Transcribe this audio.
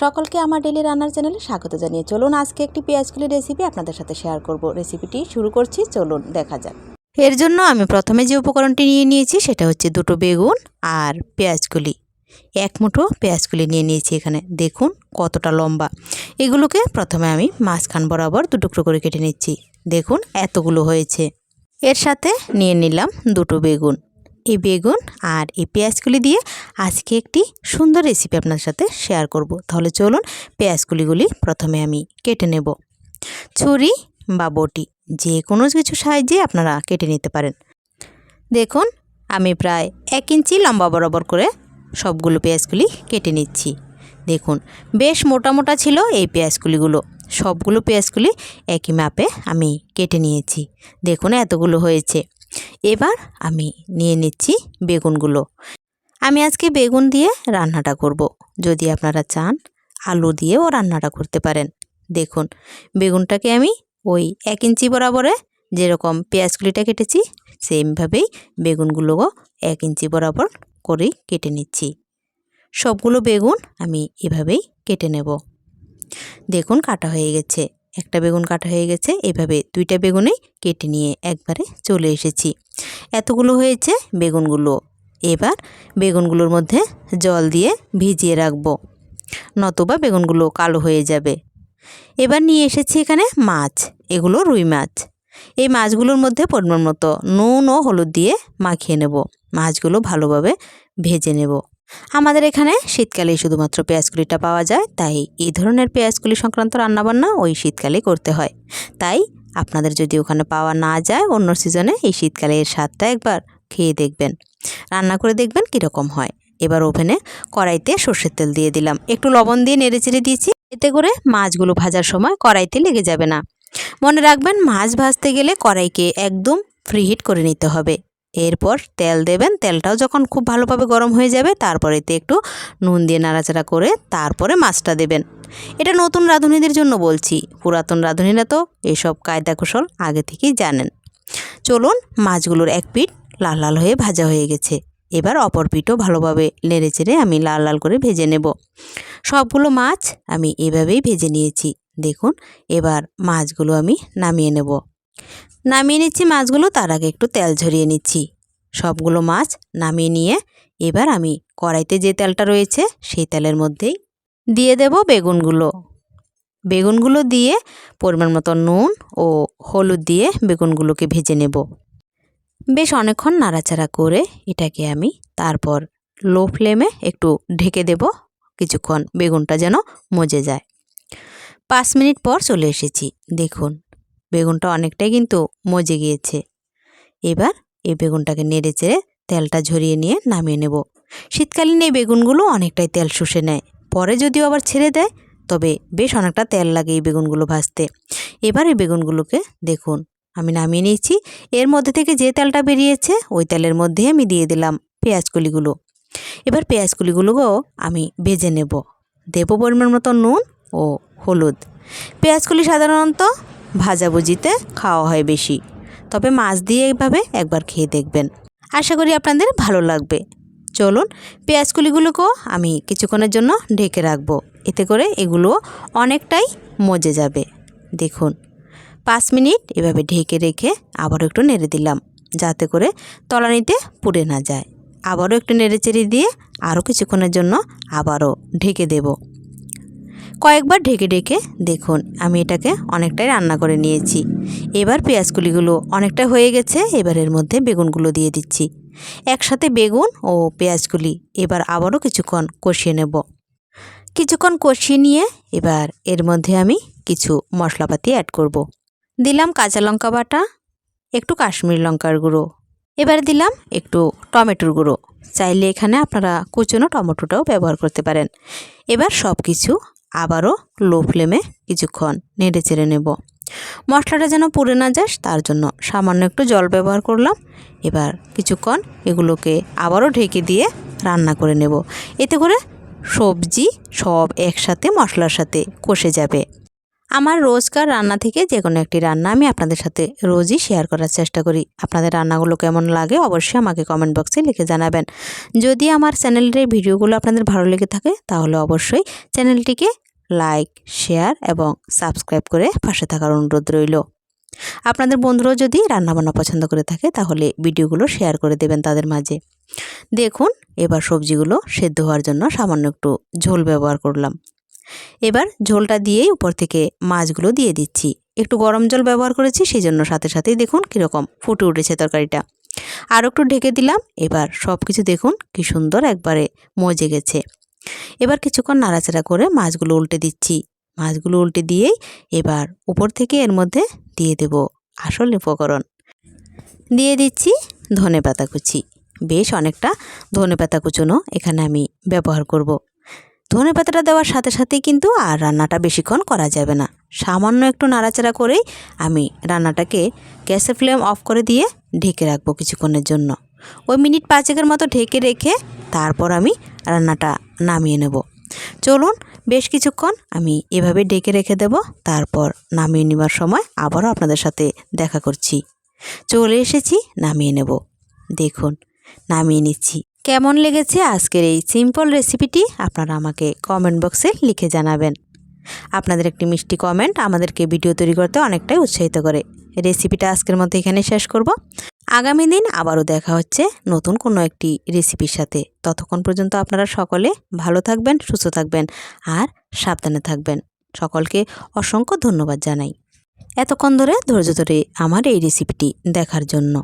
সকলকে আমার ডেলি রান্নার চ্যানেলে স্বাগত জানিয়ে চলুন আজকে একটি পেঁয়াজকুলি রেসিপি আপনাদের সাথে শেয়ার করব। রেসিপিটি শুরু করছি, চলুন দেখা যাক। এর জন্য আমি প্রথমে যে উপকরণটি নিয়ে নিয়েছি সেটা হচ্ছে দুটো বেগুন আর পেঁয়াজকুলি এক মুঠো পেঁয়াজকুলি নিয়ে নিয়েছি এখানে। দেখুন কতটা লম্বা। এগুলোকে প্রথমে আমি মাঝখান বরাবর দু টুকরো করে কেটে নিচ্ছি। দেখুন এতগুলো হয়েছে। এর সাথে নিয়ে নিলাম দুটো বেগুন। এই বেগুন আর এই পেঁয়াজকুলি দিয়ে আজকে একটি সুন্দর রেসিপি আপনার সাথে শেয়ার করব। তাহলে চলুন পেঁয়াজকুলিগুলি প্রথমে আমি কেটে নেব। ছুরি বা বটি, যে কোনো কিছু সাহায্যে আপনারা কেটে নিতে পারেন। দেখুন, আমি প্রায় এক ইঞ্চি লম্বা বরাবর করে সবগুলো পেঁয়াজকুলি কেটে নিচ্ছি। দেখুন, বেশ মোটা মোটা ছিল এই পেঁয়াজকুলিগুলো সবগুলো পেঁয়াজকুলি একই মাপে আমি কেটে নিয়েছি। দেখুন, এতগুলো হয়েছে। এবার আমি নিয়ে নিচ্ছি বেগুনগুলো। আমি আজকে বেগুন দিয়ে রান্নাটা করব। যদি আপনারা চান, আলু দিয়েও রান্নাটা করতে পারেন। দেখুন, বেগুনটাকে আমি ওই এক ইঞ্চি বরাবরে যেরকম পেঁয়াজগুলিটা কেটেছি, সেমভাবেই বেগুনগুলোও এক ইঞ্চি বরাবর করেই কেটে নিচ্ছি। সবগুলো বেগুন আমি এভাবেই কেটে নেব। দেখুন, কাটা হয়ে গেছে। একটা বেগুন কাটা হয়ে গেছে, এভাবে দুইটা বেগুনেই কেটে নিয়ে একবারে চলে এসেছি। এতগুলো হয়েছে বেগুনগুলো। এবার বেগুনগুলোর মধ্যে জল দিয়ে ভিজিয়ে রাখব, নতুবা বেগুনগুলো কালো হয়ে যাবে। এবার নিয়ে এসেছি এখানে মাছ, এগুলো রুই মাছ। এই মাছগুলোর মধ্যে পরিমাণ মতো নুন ও হলুদ দিয়ে মাখিয়ে নেব। মাছগুলো ভালোভাবে ভেজে নেব। আমাদের এখানে শীতকালেই শুধুমাত্র পেঁয়াজকুলিটা পাওয়া যায়, তাই এই ধরনের পেঁয়াজকুলি সংক্রান্ত রান্নাবান্না ওই শীতকালেই করতে হয়। তাই আপনাদের যদি ওখানে পাওয়া না যায়, অন্য সিজনে এই শীতকালে এর স্বাদটা একবার খেয়ে দেখবেন। রান্না করে দেখবেন কীরকম হয়। এবার ওভেনে কড়াইতে সর্ষের তেল দিয়ে দিলাম। একটু লবণ দিয়ে নেড়ে চেড়ে দিয়েছি। এতে করে মাছগুলো ভাজার সময় কড়াইতে লেগে যাবে না। মনে রাখবেন, মাছ ভাজতে গেলে কড়াইকে একদম ফ্রিহিট করে নিতে হবে। এরপর তেল দেবেন। তেলটাও যখন খুব ভালোভাবে গরম হয়ে যাবে তারপর এতে একটু নুন দিয়ে নাড়াচাড়া করে তারপরে মাছটা দেবেন। এটা নতুন রাঁধুনিদের জন্য বলছি। পুরাতন রাঁধুনিরা তো এসব কায়দা কৌশল আগে থেকেই জানেন। চলুন মাছগুলোর এক পিঠ লাল লাল হয়ে ভাজা হয়ে গেছে। এবার অপর পিঠও ভালোভাবে নেড়ে চেড়ে আমি লাল লাল করে ভেজে নেব। সবগুলো মাছ আমি এভাবেই ভেজে নিয়েছি। দেখুন, এবার মাছগুলো আমি নামিয়ে নেব। নামিয়ে নিচ্ছি মাছগুলো, তার আগে একটু তেল ঝরিয়ে নিচ্ছি। সবগুলো মাছ নামিয়ে নিয়ে এবার আমি কড়াইতে যে তেলটা রয়েছে, সেই তেলের মধ্যেই দিয়ে দেব বেগুনগুলো। বেগুনগুলো দিয়ে পরিমাণ মতো নুন ও হলুদ দিয়ে বেগুনগুলোকে ভেজে নেব। বেশ অনেকক্ষণ নাড়াচাড়া করে এটাকে আমি তারপর লো ফ্লেমে একটু ঢেকে দেব, কিছুক্ষণ বেগুনটা যেন মজে যায়। পাঁচ মিনিট পর চলে এসেছি, দেখুন। বেগুনটা অনেকটাই কিন্তু মজে গিয়েছে। এবার এই বেগুনটাকে নেড়ে চেড়ে তেলটা ঝরিয়ে নিয়ে নামিয়ে নেব। শীতকালীন এই বেগুনগুলো অনেকটাই তেল শুষে নেয়। পরে যদিও আবার ছেড়ে দেয়, তবে বেশ অনেকটা তেল লাগে এই বেগুনগুলো ভাজতে। এবার এই বেগুনগুলোকে দেখুন, আমি নামিয়ে নিয়েছি। এর মধ্যে থেকে যে তেলটা বেরিয়েছে, ওই তেলের মধ্যে আমি দিয়ে দিলাম পেঁয়াজকলিগুলো। এবার পেঁয়াজকলিগুলোও আমি ভেজে নেব। দেব পরিমাণ মতো নুন ও হলুদ। পেঁয়াজকলি সাধারণত ভাজাভুজিতে খাওয়া হয় বেশি। তবে মাছ দিয়ে এইভাবে একবার খেয়ে দেখবেন। আশা করি আপনাদের ভালো লাগবে। চলুন, পেঁয়াজকুলিগুলোকেও আমি কিছুক্ষণের জন্য ঢেকে রাখব। এতে করে এগুলো অনেকটাই মজে যাবে। দেখুন, পাঁচ মিনিট এভাবে ঢেকে রেখে আবারও একটু নেড়ে দিলাম, যাতে করে তলানিতে পুড়ে না যায়। আবারও একটু নেড়ে চেড়ে দিয়ে আরও কিছুক্ষণের জন্য আবারও ঢেকে দেব। কয়েকবার ঢেকে ঢেকে দেখুন, আমি এটাকে অনেকটাই রান্না করে নিয়েছি। এবার পেঁয়াজকুলিগুলো অনেকটা হয়ে গেছে, এবার এর মধ্যে বেগুনগুলো দিয়ে দিচ্ছি। একসাথে বেগুন ও পেঁয়াজকুলি, এবার আবারও কিছুক্ষণ কষিয়ে নেব। কিছুক্ষণ কষিয়ে নিয়ে এবার এর মধ্যে আমি কিছু মশলাপাতি অ্যাড করব। দিলাম কাঁচা লঙ্কা বাটা, একটু কাশ্মীর লঙ্কার গুঁড়ো, এবার দিলাম একটু টমেটোর গুঁড়ো। চাইলে এখানে আপনারা কুচনো টমেটোটাও ব্যবহার করতে পারেন। এবার সব কিছু আবারও লো ফ্লেমে কিছুক্ষণ নেড়ে চেড়ে নেব। মশলাটা যেন পুড়ে না যাস তার জন্য সামান্য একটু জল ব্যবহার করলাম। এবার কিছুক্ষণ এগুলোকে আবারও ঢেকে দিয়ে রান্না করে নেব। এতে করে সবজি সব একসাথে মশলার সাথে কষে যাবে। আমার রোজকার রান্না থেকে যে কোনো একটি রান্না আমি আপনাদের সাথে রোজই শেয়ার করার চেষ্টা করি। আপনাদের রান্নাগুলো কেমন লাগে অবশ্যই আমাকে কমেন্ট বক্সে লিখে জানাবেন। যদি আমার চ্যানেলের ভিডিওগুলো আপনাদের ভালো লেগে থাকে, তাহলে অবশ্যই চ্যানেলটিকে লাইক, শেয়ার এবং সাবস্ক্রাইব করে পাশে থাকার অনুরোধ রইল। আপনাদের বন্ধুরাও যদি রান্নাবান্না পছন্দ করে থাকে, তাহলে ভিডিওগুলো শেয়ার করে দেবেন তাদের মাঝে। দেখুন, এবার সবজিগুলো সেদ্ধ হওয়ার জন্য সামান্য একটু ঝোল ব্যবহার করলাম। এবার ঝোলটা দিয়েই উপর থেকে মাছগুলো দিয়ে দিচ্ছি। একটু গরম জল ব্যবহার করেছি সেই জন্য সাথে সাথেই দেখুন কীরকম ফুটে উঠেছে তরকারিটা। আর একটু ঢেকে দিলাম, এবার সব কিছু দেখুন কি সুন্দর একবারে মজে গেছে। এবার কিছুক্ষণ নাড়াচাড়া করে মাছগুলো উল্টে দিচ্ছি। মাছগুলো উল্টে দিয়েই এবার উপর থেকে এর মধ্যে দিয়ে দেব আসল উপকরণ। দিয়ে দিচ্ছি ধনে পাতা কুচি। বেশ অনেকটা ধনে পাতা কুচুনো এখানে আমি ব্যবহার করব। ধনে পাতাটা দেওয়ার সাথে সাথেই কিন্তু আর রান্নাটা বেশিক্ষণ করা যাবে না। সামান্য একটু নাড়াচাড়া করেই আমি রান্নাটাকে গ্যাসের ফ্লেম অফ করে দিয়ে ঢেকে রাখব কিছুক্ষণের জন্য। ওই মিনিট পাঁচেকের মতো ঢেকে রেখে তারপর আমি রান্নাটা নামিয়ে নেব। চলুন বেশ কিছুক্ষণ আমি এভাবে ডেকে রেখে দেব, তারপর নামিয়ে নেবার সময় আবারও আপনাদের সাথে দেখা করছি। চলে এসেছি, নামিয়ে নেব। দেখুন, নামিয়ে নিচ্ছি। কেমন লেগেছে আজকের এই সিম্পল রেসিপিটি আপনারা আমাকে কমেন্ট বক্সে লিখে জানাবেন। আপনাদের একটি মিষ্টি কমেন্ট আমাদেরকে ভিডিও তৈরি করতে অনেকটাই উৎসাহিত করে। রেসিপিটা আজকের মতো এখানে শেষ করব। আগামী দিন আবারও দেখা হচ্ছে নতুন কোনো একটি রেসিপির সাথে। ততক্ষণ পর্যন্ত আপনারা সকলে ভালো থাকবেন, সুস্থ থাকবেন আর সাবধানে থাকবেন। সকলকে অসংখ্য ধন্যবাদ জানাই। এতক্ষণ ধরে ধৈর্য ধরে আমার এই রেসিপিটি দেখার জন্য।